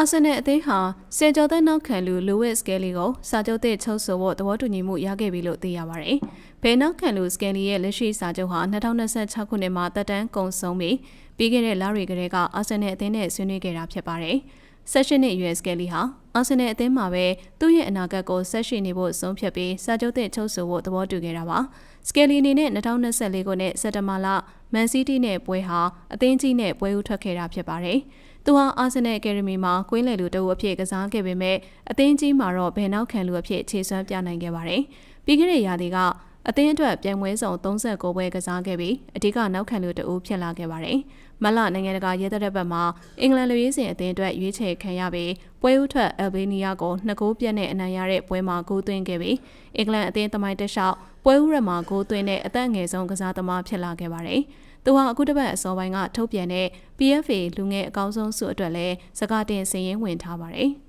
အာဆင်နယ်အသင်းဟာဆယ်ကျော်သက်နောက်ခံလူလူဝစ်စကယ်လီကိုစာချုပ်သစ်ချုပ်ဆိုဖို့သဘောတူညီမှုရခဲ့ပြီလို့သိရပါတယ်။ဘယ်နောက်ခံလူစကယ်လီရဲ့လက်ရှိစာချုပ်ဟာ2026ခုနှစ်မှာတက်တန်းကုန်ဆုံးပြီးပြီးခဲ့တဲ့လတွေကတည်းကအာဆင်နယ်အသင်းနဲ့ဆွေးနွေးခဲ့တာဖြစ်ပါတယ်။ဆက်ရှင်နဲ့ US ကယ်လီဟာအာဆင်နယ်အသင်းမှာပဲသူ့ရဲ့အနာဂတ်ကိုဆက်ရှိနေဖို့ဆုံးဖြတ်ပြီးစာချုပ်သစ်ချုပ်ဆိုဖို့သဘောတူခဲ့တာပါ။စကယ်လီအနေနဲ့2024ခုနှစ်စက်တဘာလ မန်စီးတီးနဲ့ပွဲဟာအသင်းကြီးနဲ့ပွဲဦးထွက်ခဲ့တာဖြစ်ပါတယ်။သူဟာအာဆင်နယ်အကယ်ဒမီမှာကွင်းလယ်လူတအုပ်အဖြစ်ကစားခဲ့ပေမဲ့အသင်းကြီးမှာတော့ဘယ်နောက်ခံလူအဖြစ်ခြေစွမ်းပြနိုင်ခဲ့ပါတယ်။ပြီးခဲ့တဲ့ရာသီကအသင်းအတွက်ပြိုင်ပွဲဆောင်39ပွဲကစားခဲ့ပြီးအဓိကနောက်ခံလူတအုပ်ဖြစ်လာခဲ့ပါတယ်။မလနိုင်ငံတကာရဲတပ်ဘက်မှာအင်္ဂလန်လူရေးစင်အသင်းအတွက်ရွေးချယ်ခံရပြီးပွဲဥထွက်အယ်ဘေးနီးယားကိုနှစ်ဂိုးပြတ်နဲ့အနိုင်ရတဲ့ပွဲမှာဂိုးသွင်းခဲ့ပြီးအင်္ဂလန်အသင်းသမိုင်းတက်လျှောက် ပွဲဥရမှာဂိုးသွင်းတဲ့အသက်အငယ်ဆုံးကစားသမားဖြစ်လာခဲ့ပါတယ်။သူဟာအခုတစ်ပတ်အစောပိုင်းကထုတ်ပြန်တဲ့ PFA လူငယ်အကောင်းဆုံးဆုအတွက်လည်းစကားတင်စည်ရင်းဝင်ထားပါတယ်။